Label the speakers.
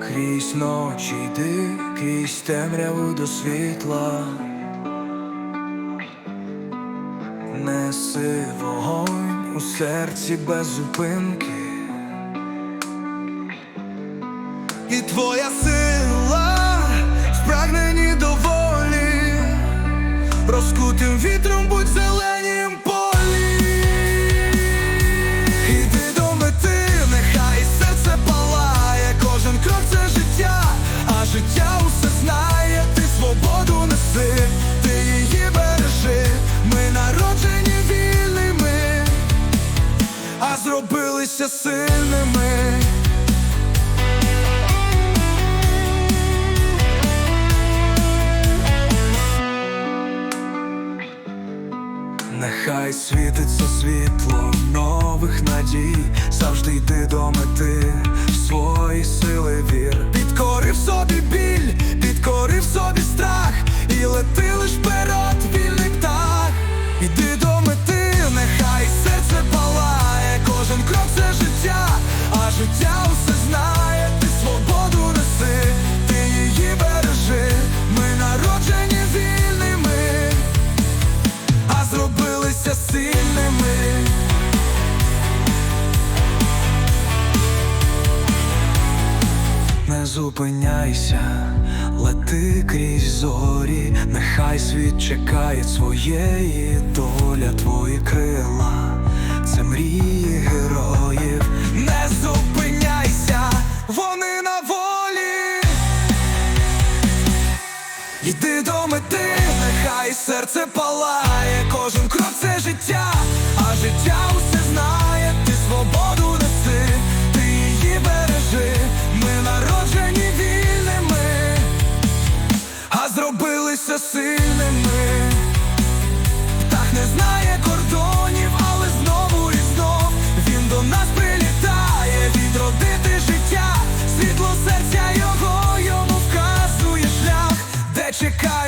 Speaker 1: крізь ночі йди, крізь темряву до світла. Неси вогонь у серці без зупинки. І твоя сила в прагненні до волі, розкутим вітром будь в зробилися сильними. Нехай світиться світло нових надій, завжди йди до мети, в свої сили вір. Зупиняйся, лети крізь зорі, нехай світ чекає своєї доля, твої крила, це мрії героїв. Не зупиняйся, вони на волі. Йди до мети, нехай серце палає, кожен крок це життя, а життя залишилися сильними, так не знає кордонів, але знову і знов він до нас прилітає, відродити життя, світло серця його йому вказує шлях, де чекає.